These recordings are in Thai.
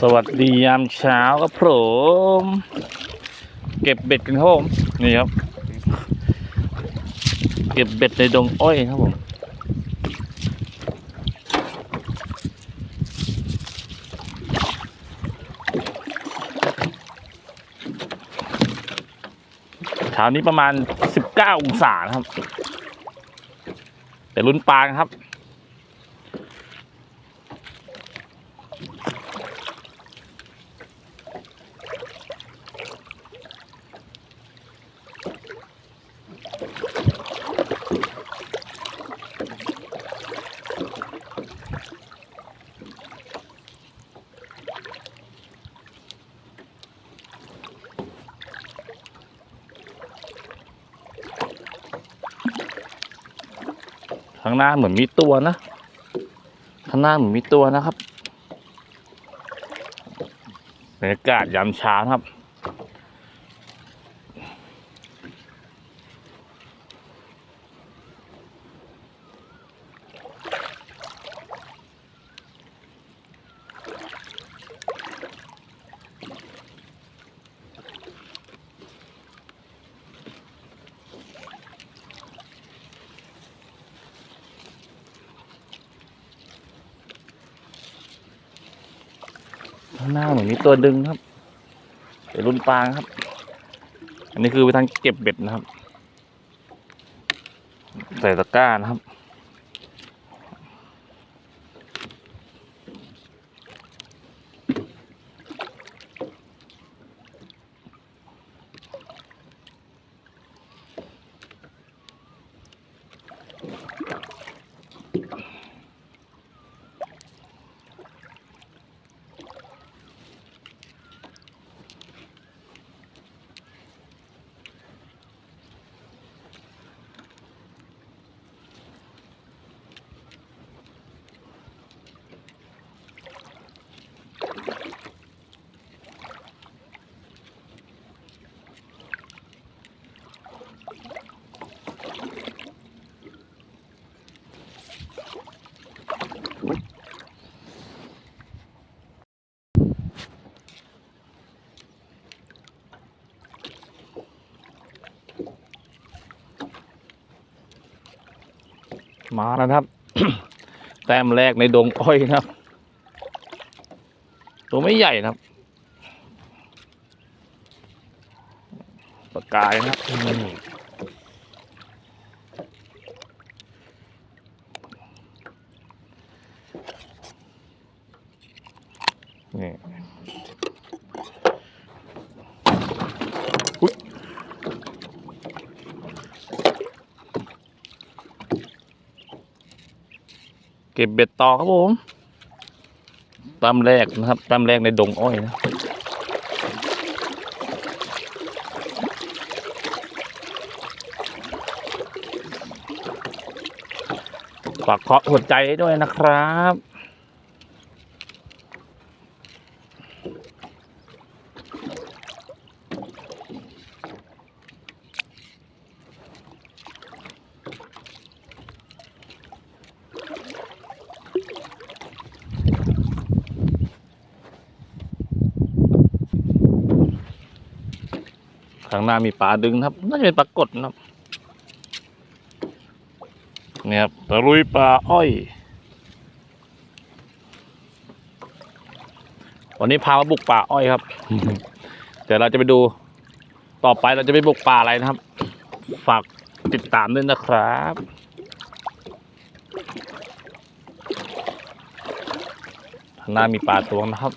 สวัสดียามเช้าครับผมเก็บเบ็ดกันครับผมนี่ครับ เก็บเบ็ดในดงอ้อยครับผมเช้านี้ประมาณ 19 องศานะครับ แต่ลุ้นปลาครับางหน้าเหมือนมีตัวนะข้างหน้าเหมือนมีตัวนะครับบรรยากาศยามเช้าครับางหน้าเหมือนมีตัวดึงครับเดี๋ยวรุ่นปลาครับ อันนี้คือไปทางเก็บเบ็ดนะครับ ใส่ตะกร้านะครับ มาแล้วครับ แต้มแรกในดงอ้อยนะครับ ตัวไม่ใหญ่นะครับปากกายนะครับ นี่อุ๊ยเก็บเบ็ดต่อครับผมตามแรกนะครับตามแรกในดงอ้อยนะฝากเคาะหัวใจด้วยนะครับ ข้างหน้ามีปลาดึงครับ น่าจะเป็นปลากดนะครับเนี่ยครับตะลุยปลาอ้อย วันนี้พามาบุกป่าอ้อยครับ เดี๋ยวเราจะไปดู ต่อไปเราจะไปบุกป่าอะไรนะครับ ฝากติดตามด้วยนะครับข้างหน้ามีปลาตัวนะครับ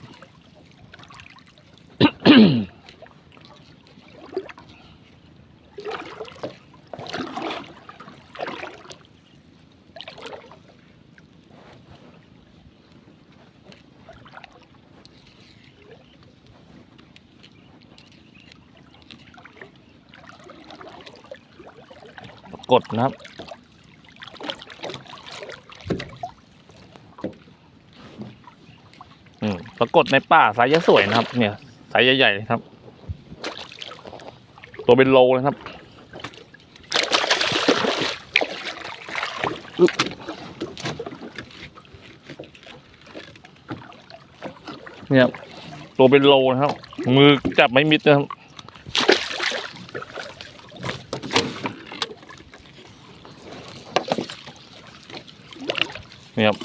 นะครับ อืมปรากฏในป่าสายยะสวยนะครับ เนี่ย สายใหญ่ๆครับ ตัวเป็นโลเลยครับเนี่ยตัวเป็นโลนะครับ มือจับไม่มิดนะครับ นี่ครับ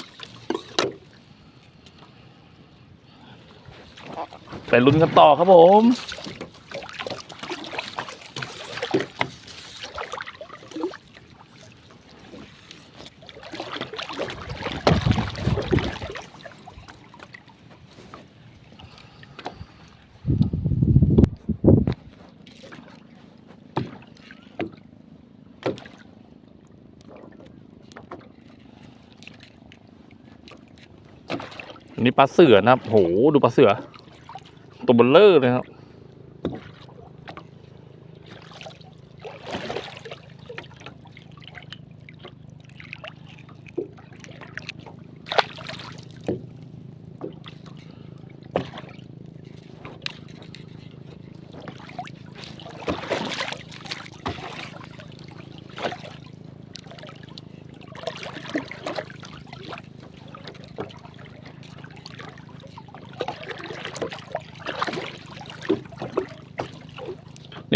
ไปลุ้นกันต่อครับผม นี่ปลาเสือนะครับโหดูปลาเสือตัวเบลเลอร์เลยครับ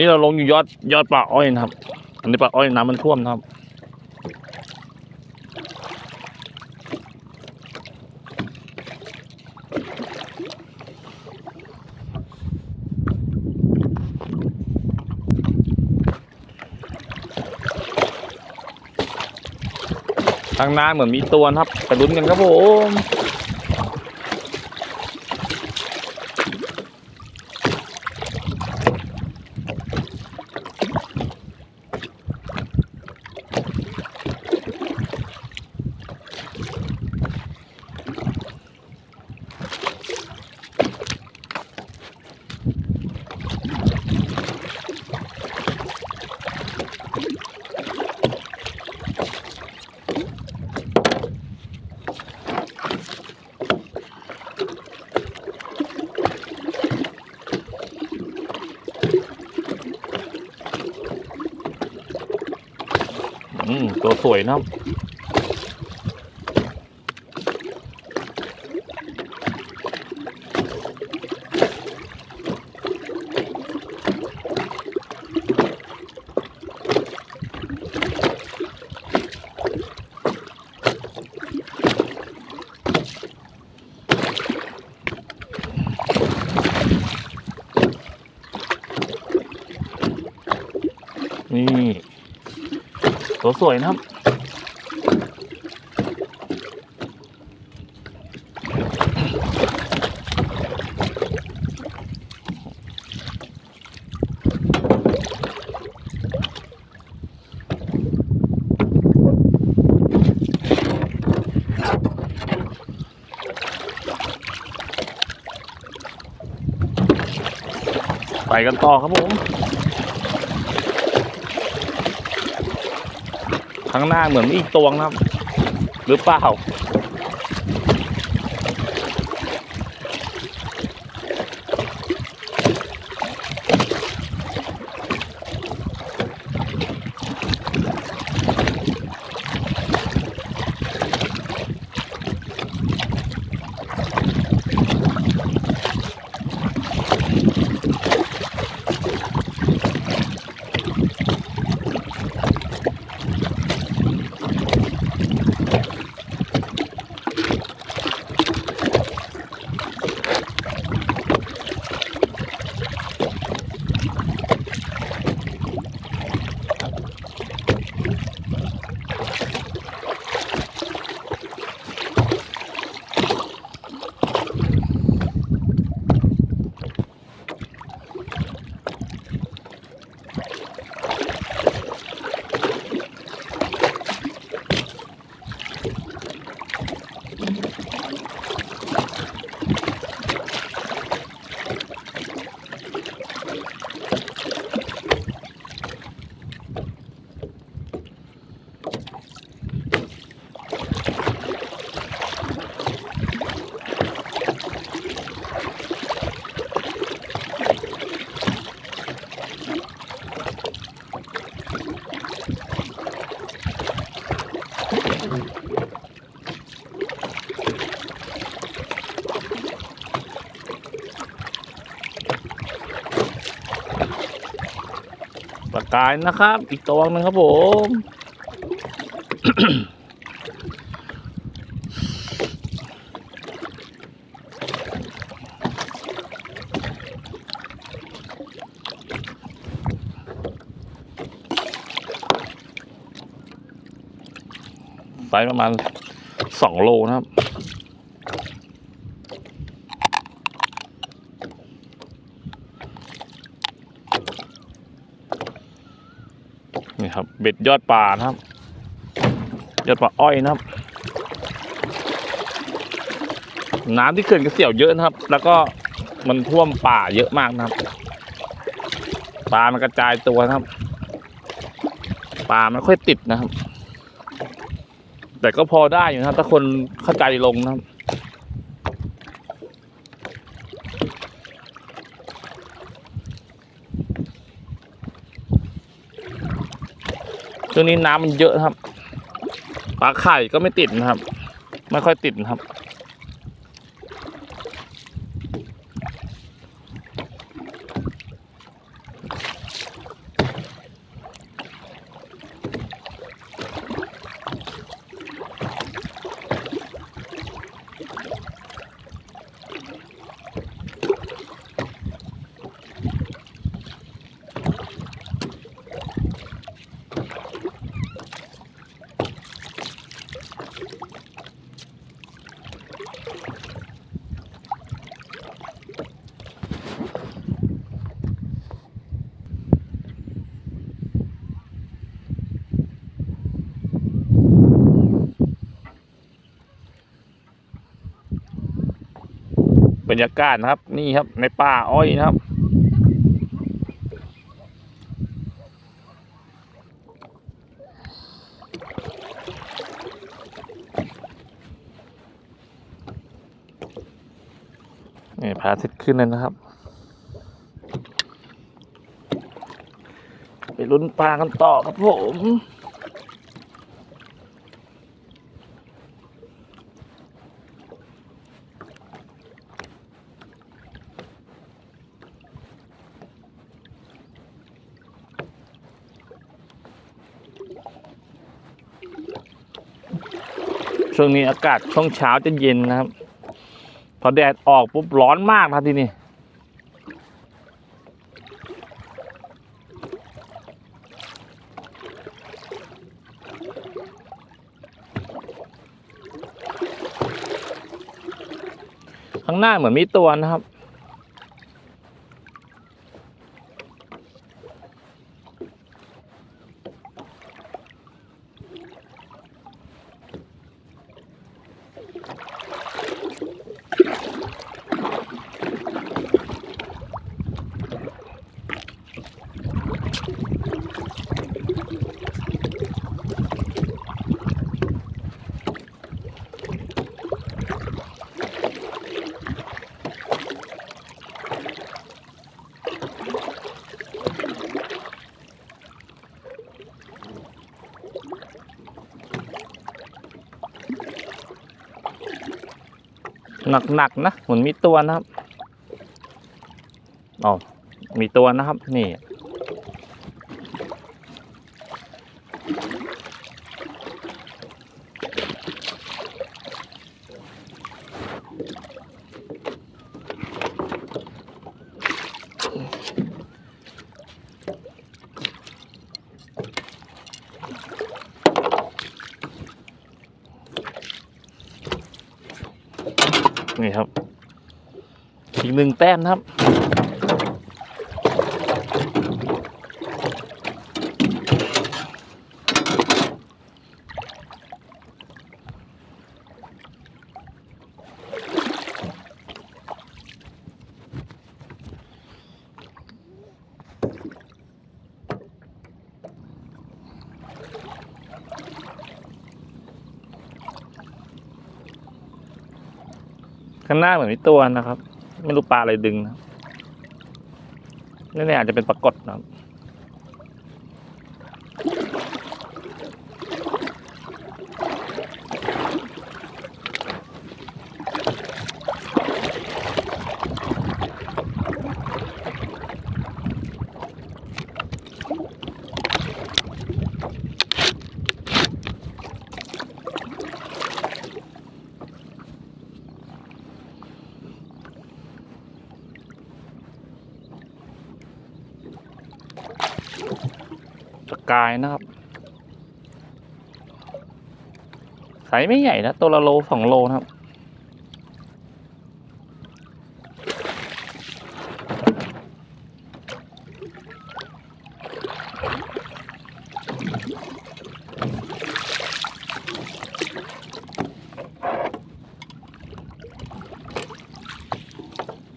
นี่เราลงอยู่ยอดยอดปลาอ้อยนะครับ อันนี้ปลาอ้อยน้ำมันท่วมนะครับ ทางหน้าเหมือนมีตัวนะครับไปลุ้นกันครับผม ตัวสวยนะครับ นี่ ตัวสวยนะครับ ไปกันต่อครับผม ข้างหน้าเหมือนมีอีกตัวนะครับ หรือเปล่า กายนะครับ อีกตัวหนึงครับผม ไซส์ประมาณสองโลนะครับ นี่ครับ เบ็ดยอดป่านะครับ ยอดป่าอ้อยนะครับ น้ำที่เขื่อนกระเสี่ยวเยอะนะครับ แล้วก็มันท่วมป่าเยอะมากนะครับปลามันกระจายตัวนะครับปลามันค่อยติดนะครับ แต่ก็พอได้อยู่นะครับถ้าคนเข้าใจลงนะครับ ช่วงนี้น้ำมันเยอะนะครับปลาไข่ก็ไม่ติดนะครับ ไม่ค่อยติดนะครับ รรยากาศนะครับ นี่ครับ ในป่าอ้อยนะครับ นี่พระอาทิตย์ขึ้นเลยนะครับ ไปลุ้นปลากันต่อครับผม ช่วงนี้อากาศช่วงเช้าจะเย็นนะครับ พอแดดออกปุ๊บร้อนมากนะครับที่นี่ข้างหน้าเหมือนมีตัวนะครับ หนักๆนะเหมือนมีตัวนะครับอ๋อมีตัวนะครับ นี่ นี่ครับอีกหนึ่งแต้มนะครับ ข้างหน้าเหมือนมีตัวนะครับ ไม่รู้ปลาอะไรดึงนะนี่อาจจะเป็นปลากดนะครับ กายนะครับไซส์ไม่ใหญ่นะตัวละโลสองโลนะครับ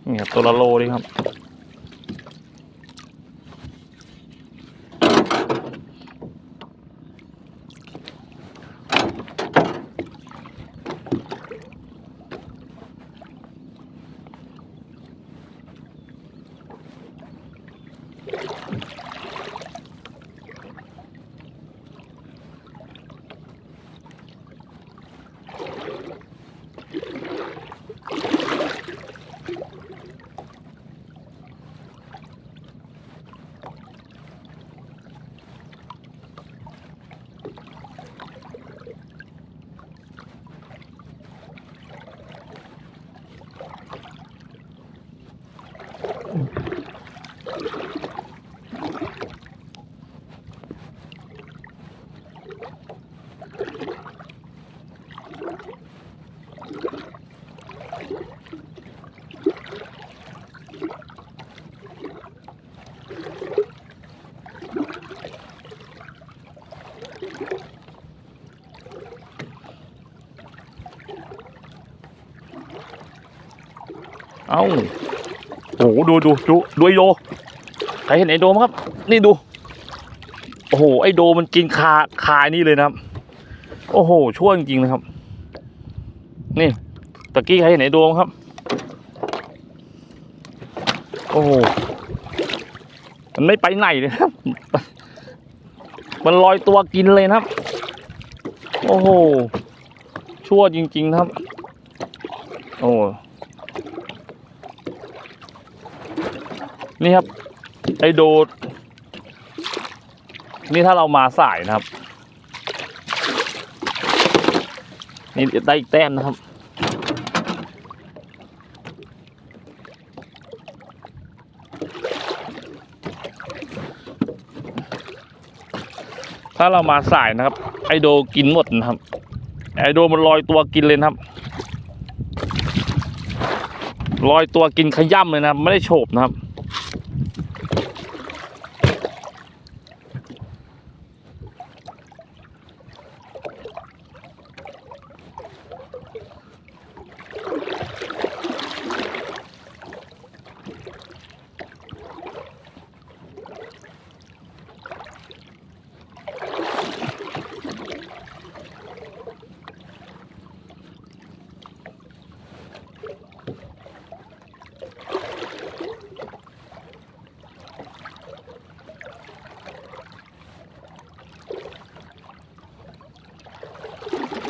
นี่ครับตัวละโลดีครับ โอ้โหดูดูดูดูไอโดใครเห็นไอโดมั้งครับ นี่ดู โอ้โหไอโดมันกินคาคายนี่เลยนะครับ โอ้โหชั่วจริงนะครับ นี่ตะกี้ใครเห็นไอโดมครับ โอ้โหมันไม่ไปไหนเลยครับ มันลอยตัวกินเลยนะครับ โอ้โหชั่วจริงๆนะครับ โอ้ นี่ครับ ไอโดด นี่ถ้าเรามาสายนะครับ นี่ได้อีกแต้มนะครับ ถ้าเรามาสายนะครับ ไอโดกินหมดนะครับ ไอโดมันลอยตัวกินเลยนะครับลอยตัวกินขย่ำเลยนะครับ ไม่ได้โฉบนะครับ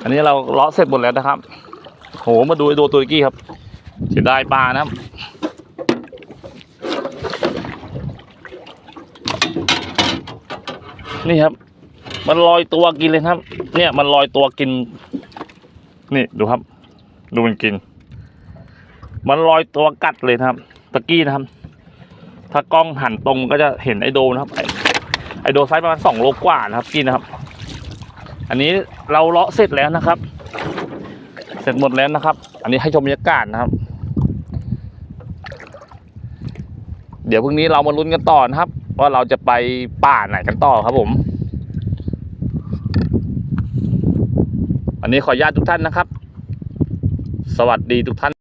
อันนี้เราเลาะเสร็จหมดแล้วนะครับ โห มาดูไอ้ตัวตัวกี้ครับเสียดายปลานะครับ นี่ครับ มันลอยตัวกินเลยครับ เนี่ยมันลอยตัวกิน นี่ดูครับ ดูมันกิน มันลอยตัวกัดเลยครับ ตะกี้นะครับ ถ้ากล้องหันตรงก็จะเห็นไอโดนะครับ ไอ้ไอโดไซส์ประมาณสองโลกว่านะครับ กินนะครับ อันนี้เราเลาะเสร็จแล้วนะครับ เสร็จหมดแล้วนะครับ อันนี้ให้ชมบรรยากาศนะครับ เดี๋ยวพรุ่งนี้เรามาลุ้นกันต่อนะครับ ว่าเราจะไปป่าไหนกันต่อครับผม อันนี้ขออนุญาตทุกท่านนะครับ สวัสดีทุกท่าน